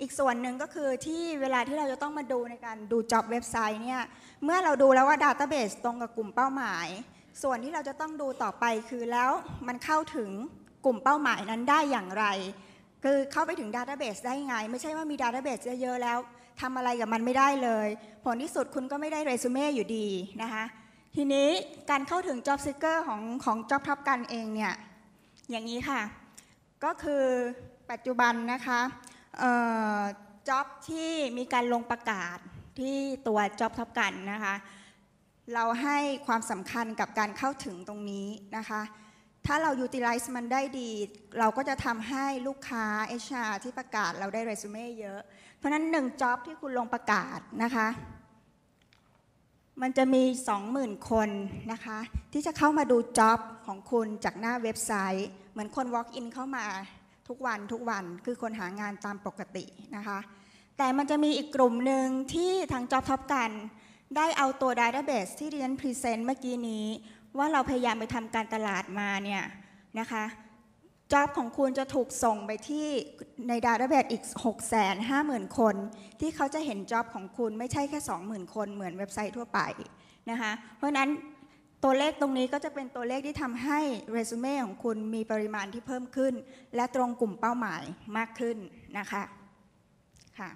อีกส่วนหนึ่งก็คือที่เวลาที่เราจะต้องมาดูในการดู job เว็บไซต์เนี่ยเมื่อเราดูแล้วว่า database ตรงกับกลุ่มเป้าหมาย ส่วนที่เราจะต้องดูต่อไปคือแล้วมันเข้าถึงกลุ่มเป้าหมายนั้นได้อย่างไร คือเข้าไปถึง database ได้ไง ไม่ใช่ว่ามี database เยอะๆแล้วทำอะไรกับมันไม่ได้เลย ผลที่สุดคุณก็ไม่ได้เรซูเม่อยู่ดีนะคะทีนี้การเข้าถึง job seeker ของของ job top กันเองเนี่ยอย่างนี้ค่ะ ก็คือปัจจุบันนะคะ จ็อบที่มีการลงประกาศที่ตัวจ็อบท็อปกันนะคะ เราให้ความสำคัญกับการเข้าถึงตรงนี้นะคะ ถ้าเรา utilize มันได้ดี เราก็จะทำให้ลูกค้า HR ที่ประกาศเราได้เรซูเม่เยอะ เพราะนั้นหนึ่งจ็อบที่คุณลงประกาศนะคะมันจะมี 20,000 คนนะคะ ที่จะเข้ามาดูจ็อบของคุณจากหน้าเว็บไซต์ เหมือนคน walk in เข้ามา ทุกวันทุกวันคือคนหางานตามปกตินะคะ แต่มันจะมีอีกกลุ่มหนึ่งที่ทาง Job Top กัน ได้เอาตัว Database ที่เรียนพรีเซนต์เมื่อกี้นี้ ว่าเราพยายามไปทำการตลาดมาเนี่ยนะคะจ็อบของคุณจะถูกส่งไปที่ใน Database อีก 650,000 คน ที่เขาจะเห็นจ็อบของคุณไม่ใช่แค่ 20,000 คนเหมือนเว็บไซต์ทั่วไปนะคะเพราะนั้น ตัวเลขตรงนี้ก็จะเป็นตัวเลขที่ทำให้เรซูเม่ของคุณมีปริมาณที่เพิ่มขึ้น และตรงกลุ่มเป้าหมายมากขึ้นนะคะค่ะ